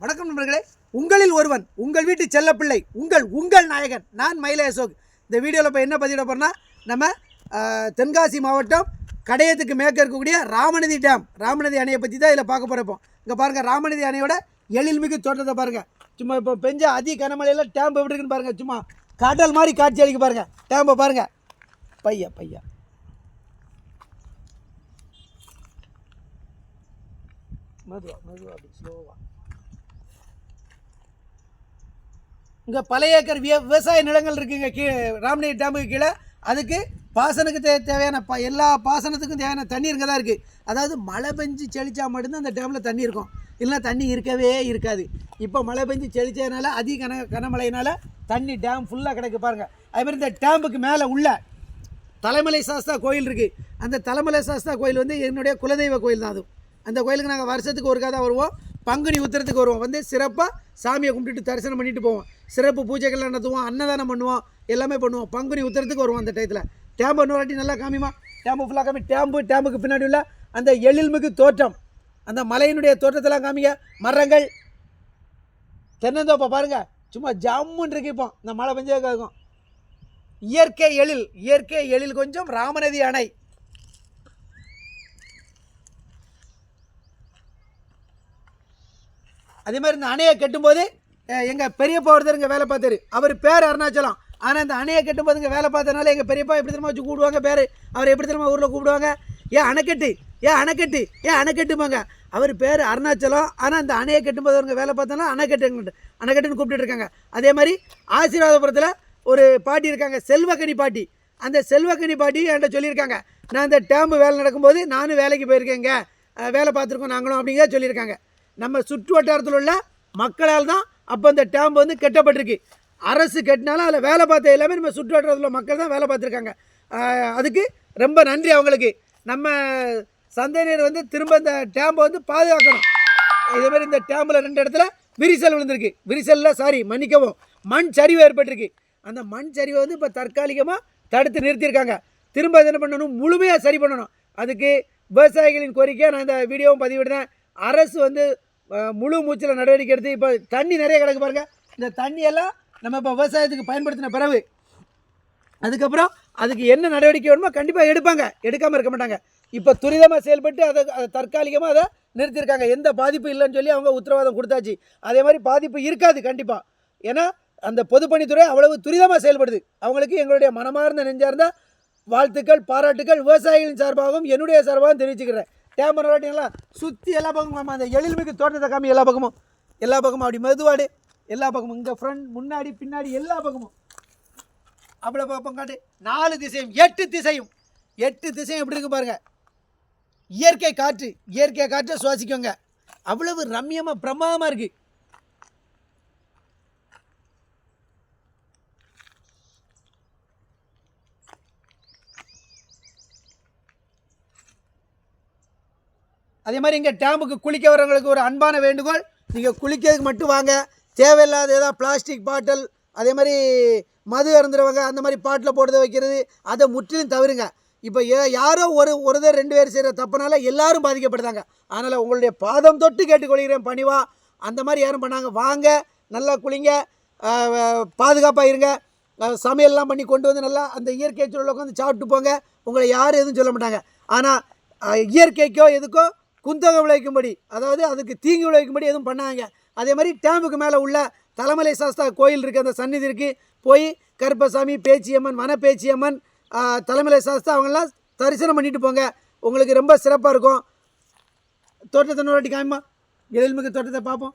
வணக்கம் நண்பர்களே. உங்களில் ஒருவன் உங்கள் வீட்டு செல்லப்பிள்ளை உங்கள் உங்கள் நாயகன் நான் மயில அசோக். இந்த வீடியோவில் இப்போ என்ன பதிவிட போகிறோம்னா நம்ம தென்காசி மாவட்டம் கடையத்துக்கு மேற்க இருக்கக்கூடிய ராமநதி டேம் ராமநதி அணையை பற்றி தான் இதில் பார்க்க போகிறப்போ இங்கே பாருங்கள் ராமநதி அணையோட எழில்மிகு தோட்டத்தை பாருங்கள் சும்மா இப்போ பெஞ்ச அதி கனமழையில் டேம் எப்படி இருக்குன்னு பாருங்கள் சும்மா கடல் மாதிரி காட்சி அளிக்க பாருங்கள் டேம்பை பாருங்கள் பையா பையா. மெதுவா மெதுவா அப்படி ஸ்லோவா இங்கே பழைய ஏக்கர் விய விவசாய நிலங்கள் இருக்குங்க. கீழே ராமநதி டேமுக்கு கீழே. அதுக்கு பாசனுக்கு தே தேவையான ப எல்லா பாசனத்துக்கும் தேவையான தண்ணி இங்கே தான் இருக்குது அதாவது மழை பெஞ்சு செழிச்சா மட்டும்தான் அந்த டேமில் தண்ணி இருக்கும். இல்லைன்னா தண்ணி இருக்கவே இருக்காது. இப்போ மழை பெஞ்சு செழிச்சதுனால அதிக கன கனமழையினால தண்ணி டேம் ஃபுல்லாக கிடக்கு பாருங்கள் அதுமாதிரி இந்த டேம்புக்கு மேலே உள்ள தலைமலை சாஸ்தா கோயில் இருக்குது அந்த தலைமலை சாஸ்தா கோயில் வந்து என்னுடைய குலதெய்வ கோயில் தான் அதுவும் அந்த கோயிலுக்கு நாங்கள் வருஷத்துக்கு ஒருக்காக தான் வருவோம். பங்குனி உத்திரத்துக்கு வருவோம். வந்து சிறப்பாக சாமியை கும்பிட்டுட்டு தரிசனம் பண்ணிட்டு போவோம். சிறப்பு பூஜைகள் நடத்துவோம் அன்னதானம் பண்ணுவோம் எல்லாமே பண்ணுவோம். பங்குனி உத்தரத்துக்கு வருவோம் அந்த டயத்தில். டேம்பு இன்னொரு வாட்டி நல்லா காமிமா. டேம்பு ஃபுல்லாக காமி. டேம்பு டேம்புக்கு பின்னாடி உள்ள அந்த எழில்மிகு தோற்றம். அந்த மலையினுடைய தோற்றத்தெல்லாம் காமிங்க. மரங்கள். தென்னந்தோப்பை பாருங்கள் சும்மா ஜம்முன்னு இருக்கு இப்போ. இந்த மழை பெஞ்சதுக்கு இருக்கும். இயற்கை எழில். இயற்கை எழில் கொஞ்சம் ராமநதி அணை. அதே மாதிரி இந்த அணையை கட்டும்போது எங்கள் பெரியப்பா ஒருத்தர் இங்கே வேலை பார்த்தாரு. அவர் பேர் அருணாச்சலம். ஆனால் இந்த அணையை கட்டும்போது இங்கே வேலை பார்த்தனால எங்கள் பெரியப்பா எப்படி திரும்ப வச்சு கூப்பிடுவாங்க பேர்? அவர் எப்படி திரும்ப ஊரில் கூப்பிடுவாங்க? ஏன் அணைக்கட்டு ஏன் அணைக்கட்டு ஏன் அணைக்கட்டுமாங்க அவர் பேர் அருணாச்சலம். ஆனால் இந்த அணையை கட்டும்போது அவங்க வேலை பார்த்தோன்னா அணைக்கட்டு அணைக்கட்டுன்னு கூப்பிட்டுட்டு இருக்காங்க. அதே மாதிரி ஆசீர்வாதபுரத்தில் ஒரு பாட்டி இருக்காங்க செல்வக்கனி பாட்டி. அந்த செல்வக்கனி பாட்டி என்கிட்ட சொல்லியிருக்காங்க. நான் இந்த டேம்பு வேலை நடக்கும்போது நானும் வேலைக்கு போயிருக்கேங்க. வேலை பார்த்துருக்கோம் நாங்களும் அப்படிங்கிற சொல்லியிருக்காங்க. நம்ம சுற்று வட்டாரத்தில் உள்ள மக்களால் தான் அப்போ இந்த டேம் வந்து கட்டப்பட்டிருக்கு. அரசு கட்டினாலும் அதில் வேலை பார்த்த எல்லாமே நம்ம சுற்று வட்டாரத்தில் உள்ள மக்கள் தான் வேலை பார்த்துருக்காங்க. அதுக்கு ரொம்ப நன்றி அவங்களுக்கு. நம்ம சந்தையினர் வந்து திரும்ப இந்த டேம்பை வந்து பாதுகாக்கணும். இதே மாதிரி இந்த டேம்பில் ரெண்டு இடத்துல விரிசல் விழுந்திருக்கு. விரிசலில் சாரி மன்னிக்கவும் மண் சரிவு ஏற்பட்டிருக்கு. அந்த மண் சரிவை வந்து இப்போ தற்காலிகமாக தடுத்து நிறுத்தியிருக்காங்க. திரும்ப அது என்ன பண்ணணும்? முழுமையாக சரி பண்ணணும். அதுக்கு விவசாயிகளின் கோரிக்கையாக நான் இந்த வீடியோவும் பதிவிடுறேன். அரசு வந்து முழு மூச்சில் நடவடிக்கை எடுத்து இப்போ தண்ணி நிறைய கிடக்கு பாருங்கள் இந்த தண்ணியெல்லாம் நம்ம இப்போ விவசாயத்துக்கு பயன்படுத்தின பிறகு அதுக்கப்புறம் அதுக்கு என்ன நடவடிக்கை வேணுமோ கண்டிப்பாக எடுப்பாங்க. எடுக்காமல் இருக்க மாட்டாங்க. இப்போ துரிதமாக செயல்பட்டு அதை அதை தற்காலிகமாக அதை நிறுத்தியிருக்காங்க எந்த பாதிப்பு இல்லைன்னு சொல்லி அவங்க உத்தரவாதம் கொடுத்தாச்சு. அதே மாதிரி பாதிப்பு இருக்காது கண்டிப்பாக ஏன்னா அந்த பொதுப்பணித்துறை அவ்வளவு துரிதமாக செயல்படுது. அவங்களுக்கு எங்களுடைய மனமார்ந்த நெஞ்சார்ந்த வாழ்த்துக்கள் பாராட்டுக்கள் விவசாயிகளின் சார்பாகவும் என்னுடைய சார்பாகவும் தெரிவிச்சுக்கிறேன். டேம் ரோட்டிங்களா சுற்றி எல்லா பக்கமும் அந்த எழில்மிகு தோட்டத்தை காமி எல்லா பக்கமும். எல்லா பக்கமும் அப்படி மெதுவாடு எல்லா பக்கமும். இங்கே ஃப்ரண்ட் முன்னாடி பின்னாடி எல்லா பக்கமும். அப்படி பார்ப்போம் காட்டு. நாலு திசையும் எட்டு திசையும். எட்டு திசையும் எப்படி இருக்கு பாருங்கள் இயற்கை காற்று இயற்கை காற்றை சுவாசிக்கோங்க. அவ்வளவு ரம்யமாக பிரமாதமாக இருக்குது அதே மாதிரி இங்கே டேமுக்கு குளிக்க வரவங்களுக்கு ஒரு அன்பான வேண்டுகோள். நீங்கள் குளிக்கிறதுக்கு மட்டும் வாங்க. தேவையில்லாத ஏதாவது பிளாஸ்டிக் பாட்டில் அதே மாதிரி மது அருந்துறவங்க அந்த மாதிரி பாட்டில் போடுறத வைக்கிறது அதை முற்றிலும் தவிருங்க. இப்போ ஏ யாரோ ஒரு ஒருதர் ரெண்டு பேர் செய்கிற தப்புனால எல்லாரும் பாதிக்கப்படுதாங்க அதனால் உங்களுடைய பாதம் தொட்டு கேட்டுக்கொள்கிறேன் பணிவா. அந்த மாதிரி யாரும் பண்ணாங்க. வாங்க நல்லா குளிங்க பாதுகாப்பாக இருங்க. சமையல்லாம் பண்ணி கொண்டு வந்து நல்லா அந்த இயற்கை சூழலை உட்காந்து சாப்பிட்டு போங்க. உங்களை யாரும் எதுவும் சொல்ல மாட்டாங்க. ஆனால் இயற்கைக்கோ எதுக்கோ குந்தகம் விளைவிக்கும்படி அதாவது அதுக்கு தீங்கு விளைவிக்கும்படி எதுவும் பண்ணாங்க அதே மாதிரி டேம்புக்கு மேலே உள்ள தலைமலை சாஸ்தா கோயில் இருக்குது அந்த சந்நிதி இருக்குது போய் கருப்பசாமி பேச்சியம்மன் வனப்பேச்சியம்மன் தலைமலை சாஸ்தா அவங்கெல்லாம் தரிசனம் பண்ணிட்டு போங்க. உங்களுக்கு ரொம்ப சிறப்பாக இருக்கும். தோட்டத்தை நோட்டி காமிமா. எழில்மிகு தோட்டத்தை பார்ப்போம்.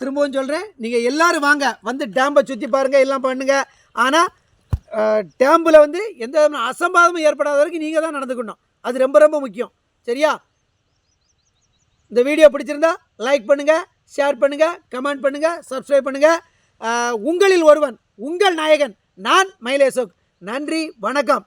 திரும்பவும் சொல்கிறேன் நீங்கள் எல்லாரும் வாங்க. வந்து டேம்பை சுற்றி பாருங்கள் எல்லாம் பண்ணுங்கள் ஆனால் டேம்பில் வந்து எந்த விதமான அசம்பாதமும் ஏற்படாத வரைக்கும் நீங்கள் தான் நடந்துக்கணும். அது ரொம்ப ரொம்ப முக்கியம். சரியா? இந்த வீடியோ பிடிச்சிருந்தா லைக் பண்ணுங்கள் ஷேர் பண்ணுங்கள் கமெண்ட் பண்ணுங்கள் சப்ஸ்கிரைப் பண்ணுங்கள் உங்களில் ஒருவன் உங்கள் நாயகன் நான் மயிலேசோக். நன்றி வணக்கம்.